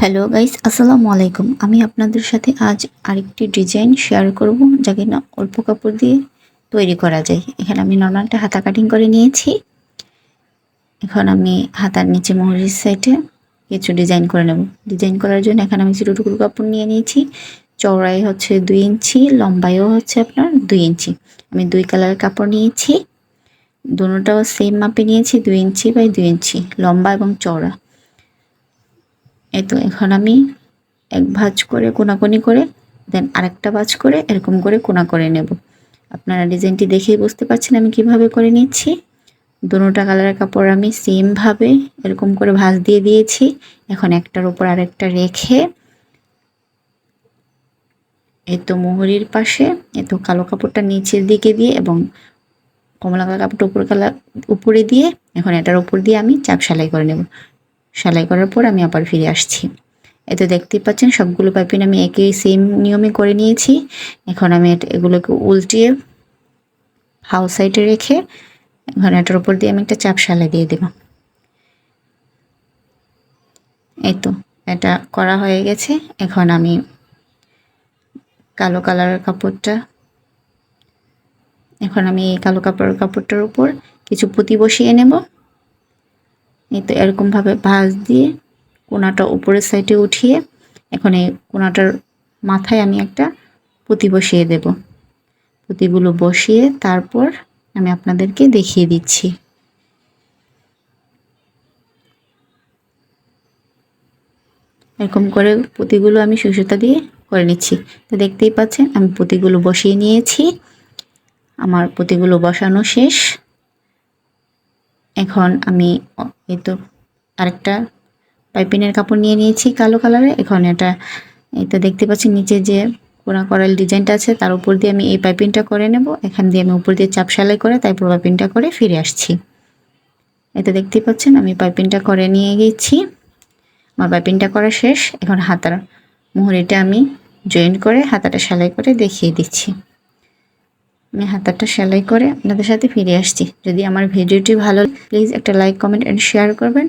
Hello guys আসসালামু আলাইকুম আমি আপনাদের সাথে আজ আরেকটি ডিজাইন শেয়ার করব যা কিনা অল্প কাপড় দিয়ে তৈরি করা যায়। এখানে আমি নর্মালটা হাতা কাটিং করে নিয়েছি। এখন আমি হাতার নিচে মহরির সাইডে কিছু ডিজাইন করে নেব। ডিজাইন করার জন্য এখানে আমি ছোটো কাপড় নিয়ে নিয়েছি। চওড়াই হচ্ছে দুই ইঞ্চি লম্বাইও হচ্ছে আপনার দুই ইঞ্চি। আমি দুই কালারের কাপড় নিয়েছি। দুটোটাও সেম মাপে নিয়েছি, দুই ইঞ্চি বাই দুই ইঞ্চি, লম্বা এবং চওড়া। এই তো এখন আমি এক ভাঁজ করে কোনাকুনি করে দেন আরেকটা ভাঁজ করে এরকম করে কোনা করে নেব। আপনারা ডিজাইনটি দেখেই বুঝতে পারছেন আমি কীভাবে করে নিচ্ছি। দুটা কালারের কাপড় আমি সেমভাবে এরকম করে ভাঁজ দিয়ে দিয়েছি। এখন একটার উপর আরেকটা রেখে এই তো মোহরির পাশে এ তো কালো কাপড়টা নিচের দিকে দিয়ে এবং কমলা কালার কাপড়টা উপর কালার উপরে দিয়ে, এখন এটার উপর দিয়ে আমি চাপ সেলাই করে নেব। সেলাই করার পর আমি আবার ফিরে আসছি। এতে দেখতেই পাচ্ছেন সবগুলো পাইপিন আমি একই সেম নিয়মে করে নিয়েছি। এখন আমি এগুলোকে উল্টিয়ে হাউস সাইডে রেখে এখন এটার উপর দিয়ে আমি একটা চাপ সেলাই দিয়ে দেব। এই তো, এটা করা হয়ে গেছে। এখন আমি কালো কালারের কাপড়টা, এখন আমি এই কালো কাপড়ের কাপড়টার উপর কিছু পুঁতি বসিয়ে নেব। এই তো এরকমভাবে ভাঁজ দিয়ে কোনাটা উপরের সাইডে উঠিয়ে এখন এই কোনাটার মাথায় আমি একটা পুঁতি বসিয়ে দেব। পুঁতিগুলো বসিয়ে তারপর আমি আপনাদেরকে দেখিয়ে দিচ্ছি। এরকম করে পুঁতিগুলো আমি সুসুতা দিয়ে করে নিচ্ছি। তো দেখতেই পাচ্ছেন, আমি পুঁতিগুলো বসিয়ে নিয়েছি। আমার পুঁতিগুলো বসানো শেষ। এখন আমি এই তো আরেকটা পাইপিনের কাপড় নিয়ে নিয়েছি কালো কালারে। এখন এটা, এই তো দেখতে পাচ্ছি নিচে যে কোনা করাল ডিজাইনটা আছে, তার উপর দিয়ে আমি এই পাইপিংটা করে নেব। এখান দিয়ে আমি উপর দিয়ে চাপ সেলাই করে তারপর পাইপিংটা করে ফিরে আসছি। এতে দেখতেই পাচ্ছেন আমি পাইপিংটা করে নিয়ে গেছি। আমার পাইপিংটা করা শেষ। এখন হাতার মুহুরিটা আমি জয়েন্ট করে হাতাটা সেলাই করে দেখিয়ে দিচ্ছি। আমি হাতারটা সেলাই করে আপনাদের সাথে ফিরে আসছি। যদি আমার ভিডিওটি ভালো প্লিজ একটা লাইক কমেন্ট অ্যান্ড শেয়ার করবেন।